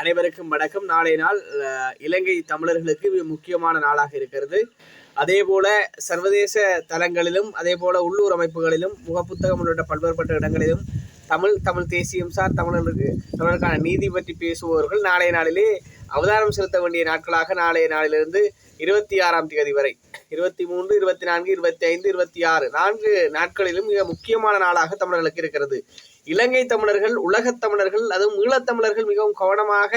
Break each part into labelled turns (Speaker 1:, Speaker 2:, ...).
Speaker 1: அனைவருக்கும் வணக்கம். நாளைய நாள் இலங்கை தமிழர்களுக்கு மிக முக்கியமான நாளாக இருக்கிறது. அதே போல சர்வதேச தலங்களிலும் அதே போல உள்ளூர் அமைப்புகளிலும் முகப்புத்தகம் உள்ளிட்ட பல்வேறுபட்ட இடங்களிலும் தமிழ் தமிழ் தேசியம் சார் தமிழர்களுக்கு தமிழருக்கான நீதி பற்றி பேசுபவர்கள் நாளைய நாளிலே அவதானம் செலுத்த வேண்டிய நாட்களாக நாளைய நாளிலிருந்து இருபத்தி ஆறாம் தேதி வரை இருபத்தி மூன்று இருபத்தி நான்கு இருபத்தி ஐந்து இருபத்தி ஆறு நான்கு நாட்களிலும் மிக முக்கியமான நாளாக தமிழர்களுக்கு இருக்கிறது. இலங்கை தமிழர்கள் உலகத் தமிழர்கள் அதுவும் ஈழத்தமிழர்கள் மிகவும் கவனமாக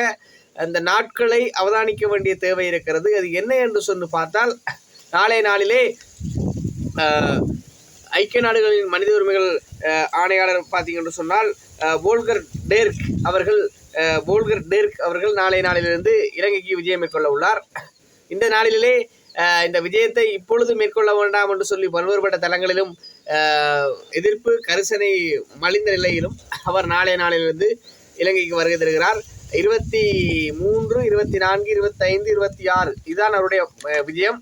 Speaker 1: அந்த நாட்களை அவதானிக்க வேண்டிய தேவை இருக்கிறது. அது என்ன என்று சொல்லி பார்த்தால் நாளைய நாளிலே ஐக்கிய நாடுகளின் மனித உரிமைகள் ஆணையாளர் பார்த்தீங்க என்று சொன்னால் போல்கர் டேர்க் அவர்கள் போல்கர் டேர்க் அவர்கள் நாளைய நாளிலிருந்து இலங்கைக்கு விஜயம் மேற்கொள்ள உள்ளார். இந்த நாளிலே இந்த விஜயத்தை இப்பொழுது மேற்கொள்ள வேண்டாம் என்று சொல்லி பல்வேறுபட்ட தளங்களிலும் எதிர்ப்பு கரிசனை மலிந்த நிலையிலும் அவர் நாளைய நாளிலிருந்து இலங்கைக்கு வருகை தருகிறார். இருபத்தி மூன்று இருபத்தி நான்கு இருபத்தைந்து இருபத்தி ஆறு இதுதான் அவருடைய விஜயம்.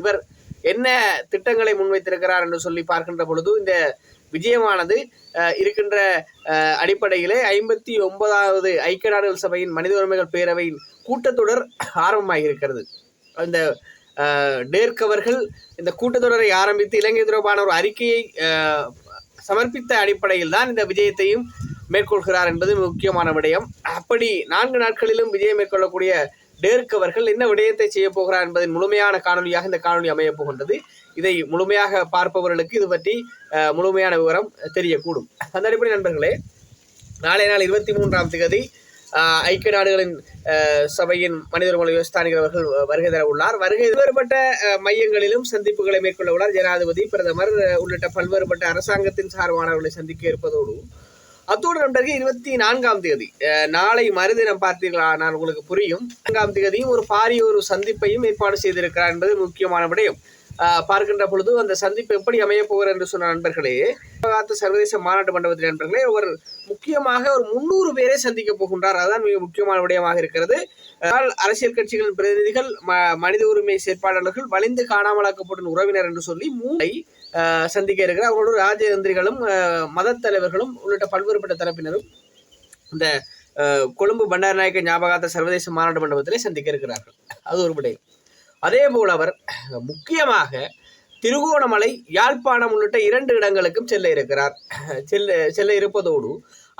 Speaker 1: இவர் என்ன திட்டங்களை முன்வைத்திருக்கிறார் என்று சொல்லி பார்க்கின்ற பொழுது இந்த விஜயமானது இருக்கின்ற அடிப்படையிலே ஐம்பத்தி ஒன்பதாவது ஐக்கிய நாடுகள் சபையின் மனித உரிமைகள் பேரவையின் கூட்டத்தொடர் ஆரம்பமாகி இருக்கிறது இந்த டேர்க் அவர்கள் இந்த கூட்டத்தொடரை ஆரம்பித்து இலங்கை தொடர்பான ஒரு அறிக்கையை சமர்ப்பித்த அடிப்படையில் தான் இந்த விஜயத்தையும் மேற்கொள்கிறார் என்பது முக்கியமான விடயம். அப்படி நான்கு நாட்களிலும் விஜயம் மேற்கொள்ளக்கூடிய டேர்க் அவர்கள் என்ன விடயத்தை செய்ய போகிறார் என்பதின் முழுமையான காணொலியாக இந்த காணொலி அமையப் போகின்றது. இதை முழுமையாக பார்ப்பவர்களுக்கு இது பற்றி முழுமையான விவரம் தெரியக்கூடும். அந்த அடிப்படை நண்பர்களே நாளை நாள் இருபத்தி மூன்றாம் தேதி ஐக்கிய நாடுகளின் சபையின் மனித உரிமை விவசாயிகள் அவர்கள் வருகை தர உள்ளார். வருகை வேறுபட்ட மையங்களிலும் சந்திப்புகளை மேற்கொள்ள உள்ளார். ஜனாதிபதி பிரதமர் உள்ளிட்ட பல்வேறுபட்ட அரசாங்கத்தின் சார்பானவர்களை சந்திக்க இருப்பதோடு அத்தோடு நம்பருக்கு இருபத்தி நான்காம் தேதி நாளை மறுதினம் பார்த்தீர்களா? நான் உங்களுக்கு புரியும். நான்காம் தேதியும் ஒரு பாரிய ஒரு சந்திப்பையும் ஏற்பாடு செய்திருக்கிறார் என்பது முக்கியமான விடயம். பார்க்கின்ற பொழுது அந்த சந்திப்பு எப்படி அமைய போகிறது என்று சொன்ன நண்பர்களே காத்து சர்வதேச மாநாட்டு மண்டபத்தில் நண்பர்களே ஒரு முக்கியமாக ஒரு முன்னூறு பேரை சந்திக்க போகின்றார். அதுதான் மிக முக்கியமான விடயமாக இருக்கிறது. அரசியல் கட்சிகளின் பிரதிநிதிகள் ம- மனித உரிமை செயற்பாளர்கள் வலிந்து காணாமலாக்கப்பட்ட உறவினர் என்று சொல்லி மூளை சந்திக்க இருக்கிறார். அவர்களோடு ராஜதந்திரிகளும் மத மதத் தலைவர்களும் உள்ளிட்ட பல்வேறுபட்ட தரப்பினரும் இந்த கொழும்பு பண்டாரநாயக்க ஞாபகார்த்த சர்வதேச மாநாட்டு மண்டபத்திலே சந்திக்க இருக்கிறார்கள். அது ஒரு விடயம். அதேபோல் அவர் முக்கியமாக திருகோணமலை யாழ்ப்பாணம் உள்ளிட்ட இரண்டு இடங்களுக்கும் செல்ல இருக்கிறார். செல்ல செல்ல இருப்பதோடு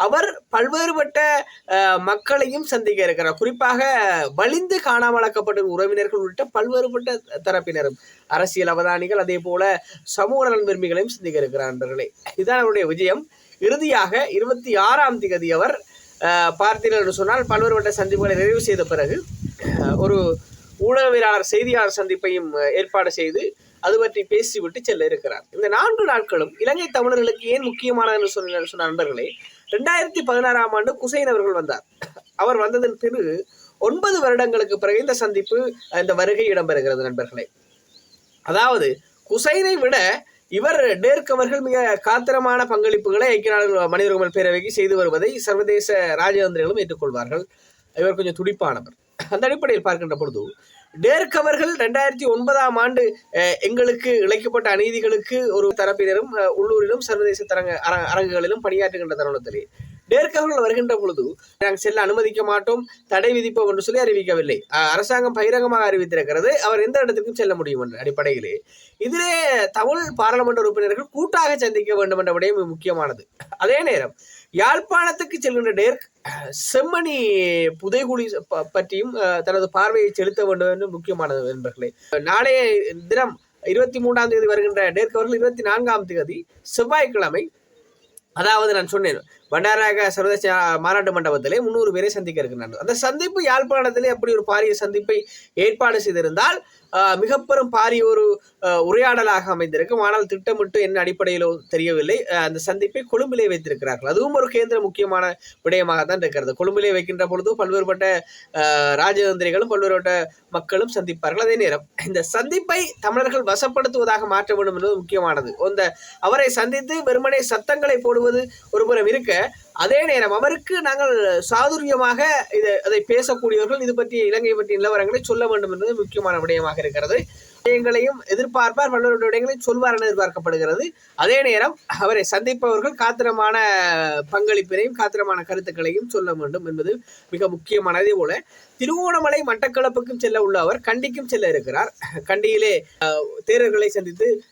Speaker 1: அவர் பல்வேறுபட்ட மக்களையும் சந்திக்க இருக்கிறார். குறிப்பாக வலிந்து காணாமலாக்கப்பட்ட உறவினர்கள் உள்ளிட்ட பல்வேறுபட்ட தரப்பினரும் அரசியல் அவதானிகள் அதே போல சமூக நலன் விரும்பிகளையும் சந்திக்க இருக்கிறார் நண்பர்களே. இதுதான் அவருடைய விஜயம். இறுதியாக இருபத்தி ஆறாம் தேதி அவர் பார்த்தீர்கள் என்று சொன்னால் பல்வேறுபட்ட சந்திப்புகளை நிறைவு செய்த பிறகு ஒரு ஊடகவியலாளர் செய்தியாளர் சந்திப்பையும் ஏற்பாடு செய்து அது பற்றி பேசிவிட்டு செல்ல இருக்கிறார். இந்த நான்கு நாட்களும் இலங்கை தமிழர்களுக்கு ஏன் முக்கியமானது என்று சொன்ன சொன்ன நண்பர்களே ரெண்டாயிரத்தி பதினாறாம் ஆண்டு குசைன் அவர்கள் வந்தார். அவர் வந்ததன் பிறகு ஒன்பது வருடங்களுக்கு பிறகு இந்த சந்திப்பு இந்த வருகை இடம்பெறுகிறது நண்பர்களே. அதாவது குசைனை விட இவர் டேர்க் அவர்கள் மிக காத்திரமான பங்களிப்புகளை ஐக்கிய நாடுகள் மனித உரிமை பேரவைக்கு செய்து வருவதை சர்வதேச ராஜதந்திரிகளும் ஏற்றுக்கொள்வார்கள். இவர் கொஞ்சம் துடிப்பானவர். அந்த அடிப்படையில் பார்க்கின்ற பொழுது டேர்க் அவர்கள் ரெண்டாயிரத்தி ஒன்பதாம் ஆண்டு எங்களுக்கு இழைக்கப்பட்ட அநீதிகளுக்கு ஒரு தரப்பினரும் உள்ளூரிலும் சர்வதேச தரங்க அரங்குகளிலும் பணியாற்றுகின்ற தருணத்திலே. நேர்காணல் வருகின்ற பொழுது நாங்கள் செல்ல அனுமதிக்க மாட்டோம் தடை விதிப்போம் என்று சொல்லி அறிவிக்கவில்லை. அரசாங்கம் பகிரங்கமாக அறிவித்திருக்கிறது. அவர் எந்த இடத்துக்கும் செல்ல முடியும் என்ற அடிப்படையிலே. இதிலே தமிழ் பாராளுமன்ற உறுப்பினர்கள் கூட்டாக சந்திக்க வேண்டும் என்ற விடயம் முக்கியமானது. அதே நேரம் யாழ்ப்பாணத்துக்கு செல்கின்ற டேர்க் செம்மணி புதைகுழி பற்றியும் தனது பார்வையை செலுத்த வேண்டும் என்று முக்கியமானது நண்பர்களே நாளைய தினம் இருபத்தி மூன்றாம் தேதி வருகின்ற டேர்க் அவர்கள் இருபத்தி நான்காம் தேதி செவ்வாய்க்கிழமை அதாவது நான் சொன்னேன் பண்டாரநாயக சர்வதேச மாநாட்டு மண்டபத்திலே முன்னூறு பேரை சந்திக்க இருக்கிறார்கள் அந்த சந்திப்பு யாழ்ப்பாணத்திலே அப்படி ஒரு பாரிய சந்திப்பை ஏற்பாடு செய்திருந்தால் மிகப்பெரும் மிக பெரும் பாரிய ஒரு உரையாடலாக அமைந்திருக்கும். ஆனால் திட்டமிட்டு என்ன அடிப்படையிலோ தெரியவில்லை. அந்த சந்திப்பை கொழும்பிலே வைத்திருக்கிறார்கள். அதுவும் ஒரு கேந்திர முக்கியமான விடயமாக தான் இருக்கிறது. கொழும்பிலே வைக்கின்ற பொழுது பல்வேறுபட்ட ராஜதந்திரிகளும் பல்வேறுபட்ட மக்களும் சந்திப்பார்கள். அதே நேரம் இந்த சந்திப்பை தமிழர்கள் வசப்படுத்துவதாக மாற்ற வேண்டும் என்பது முக்கியமானது. அந்த அவரை சந்தித்து வெறுமனே சத்தங்களை போடுவது ஒருபுறம் இருக்க அதே நேரம் அவருக்கு நாங்கள் சாதுரியமாக இதை அதை பேசக்கூடியவர்கள் இது பற்றிய இலங்கை பற்றிய நிலவரங்களை சொல்ல வேண்டும் என்பது முக்கியமான விடயமாக இருக்கிறது. விடயங்களையும் எதிர்பார்ப்பார் பல்வேறு விடயங்களையும் சொல்வார் என எதிர்பார்க்கப்படுகிறது. அதே நேரம் அவரை சந்திப்பவர்கள் காத்திரமான பங்களிப்பினையும் காத்திரமான கருத்துக்களையும் சொல்ல வேண்டும் என்பது மிக முக்கியமானதே போல திருவோணமலை மட்டக்களப்புக்கும் செல்ல உள்ள அவர் கண்டிக்கும் செல்ல இருக்கிறார். கண்டியிலே தேரர்களை சந்தித்து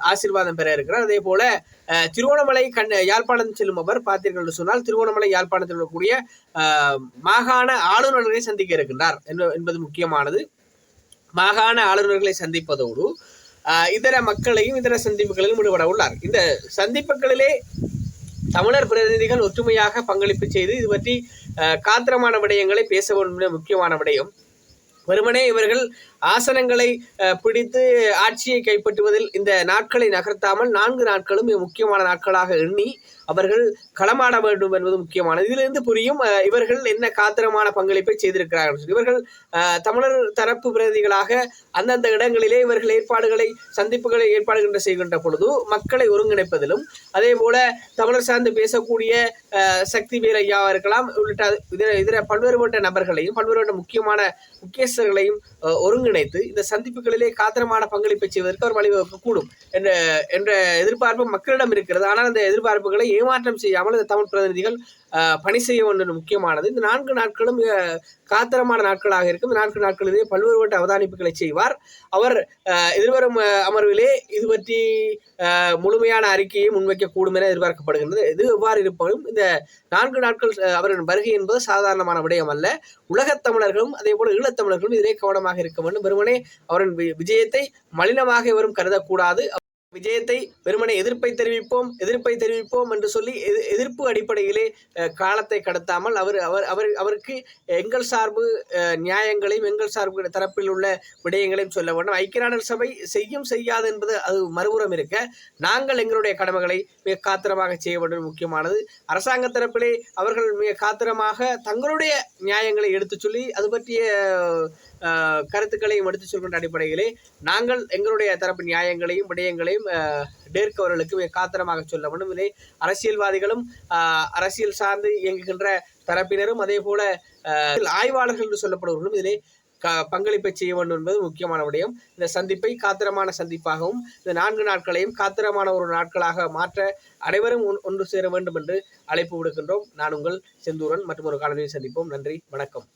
Speaker 1: ஆசீர்வாதம் பெற இருக்கிறார். அதே போல திருவோணமலை கண் யாழ்ப்பாணம் செல்லும் அவர் பார்த்தீர்கள் என்று சொன்னால் திருவோணமலை யாழ்ப்பாணத்தில் இருக்கக்கூடிய மாகாண ஆளுநர்களை சந்திக்க இருக்கின்றார். என்ப- என்பது முக்கியமானது. மாகாண ஆளுநர்களை சந்திப்பதோடு இதர மக்களையும் இதர சந்திப்புகளிலும் ஈடுபட உள்ளார். இந்த சந்திப்புகளிலே தமிழர் பிரதிநிதிகள் ஒற்றுமையாக பங்களிப்பு செய்து இது பற்றி காத்திரமான விடயங்களை பேச வேண்டும் முக்கியமான விடயம். வெறுமனே இவர்கள் ஆசனங்களை பிடித்து ஆட்சியை கைப்பற்றுவதில் இந்த நாட்களை நகர்த்தாமல் நான்கு நாட்களும் மிக முக்கியமான நாட்களாக எண்ணி அவர்கள் களமாட வேண்டும் என்பது முக்கியமானது. இதிலிருந்து புரியும் இவர்கள் என்ன காத்திரமான பங்களிப்பை செய்திருக்கிறார்கள் இவர்கள் தமிழர் தரப்பு பிரதிகளாக அந்தந்த இடங்களிலே இவர்கள் ஏற்பாடுகளை சந்திப்புகளை ஏற்பாடுகின்ற செய்கின்ற பொழுது மக்களை ஒருங்கிணைப்பதிலும் அதே போல தமிழர் சார்ந்து பேசக்கூடிய சக்தி வீர ஐயாவா இருக்கலாம் உள்ளிட்ட இதர இதர பல்வேறுபட்ட நபர்களையும் பல்வேறுபட்ட முக்கியமான முக்கியஸ்தர்களையும் அஹ், ஒருங்கிணைத்து இந்த சந்திப்புகளிலே காத்திரமான பங்களிப்பை செய்வதற்கு அவர் வழிவகுக்கக்கூடும் என்ற என்ற எதிர்பார்ப்பு மக்களிடம் இருக்கிறது. ஆனால் அந்த எதிர்பார்ப்புகளை ஏமாற்றம் செய்யாமல் இந்த தமிழ் பிரதிநிதிகள் பணி செய்ய வேண்டும். முக்கியமானது இந்த நான்கு நாட்களும் காத்திரமான நாட்களாக இருக்கும். இந்த நான்கு நாட்களிலே பல்வேறுபட்ட அவதானிப்புகளை செய்வார். அவர் எதிர்வரும் அமர்விலே இது பற்றி முழுமையான அறிக்கையை முன்வைக்கக்கூடும் என எதிர்பார்க்கப்படுகின்றது. இது எவ்வாறு இருப்பாலும் இந்த நான்கு நாட்கள் அவரின் வருகை என்பது சாதாரணமான விடயம் அல்ல. உலகத் தமிழர்களும் அதே போல ஈழத்தமிழர்களும் இதிலே கவனமாக இருக்க வேண்டும். வெறுமனே அவரின் விஜயத்தை மலினமாக எவரும் கருதக்கூடாது. விஜயத்தை வெறுமனே எதிர்ப்பை தெரிவிப்போம் எதிர்ப்பை தெரிவிப்போம் என்று சொல்லி எதி- எதிர்ப்பு அடிப்படையிலே காலத்தை கடத்தாமல் அவர் அவர் அவர் அவருக்கு எங்கள் சார்பு நியாயங்களையும் எங்கள் சார்பு தரப்பில் உள்ள விடயங்களையும் சொல்ல வேண்டும். ஐக்கிய நாடுகள் சபை செய்யும் செய்யாது என்பது அது மறுபுறம் இருக்க நாங்கள் எங்களுடைய கடமைகளை மிக காத்திரமாக செய்ய வேண்டும். முக்கியமானது அரசாங்க தரப்பிலே அவர்கள் மிக காத்திரமாக தங்களுடைய நியாயங்களை எடுத்துச் சொல்லி அது பற்றிய கருத்துக்களையும் எடுத்துச் சொல்கின்ற அடிப்படையிலே நாங்கள் எங்களுடைய தரப்பு நியாயங்களையும் விடயங்களையும் டேர்க்கவர்களுக்கு டேர்க் அவர்களுக்கு காத்திரமாக சொல்ல வேண்டும். இதை அரசியல்வாதிகளும் அரசியல் சார்ந்து இயங்குகின்ற தரப்பினரும் அதே போல ஆய்வாளர்கள் என்று சொல்லப்படுவர்களும் இதிலே க பங்களிப்பை செய்ய வேண்டும் என்பது முக்கியமான விடயம். இந்த சந்திப்பை காத்திரமான சந்திப்பாகவும் இந்த நான்கு நாட்களையும் காத்திரமான ஒரு நாட்களாக மாற்ற அனைவரும் ஒன்- ஒன்று சேர வேண்டும் என்று அழைப்பு விடுக்கின்றோம். நான் உங்கள் செந்தூரன் மற்றும் ஒரு காணொலியில் சந்திப்போம். நன்றி வணக்கம்.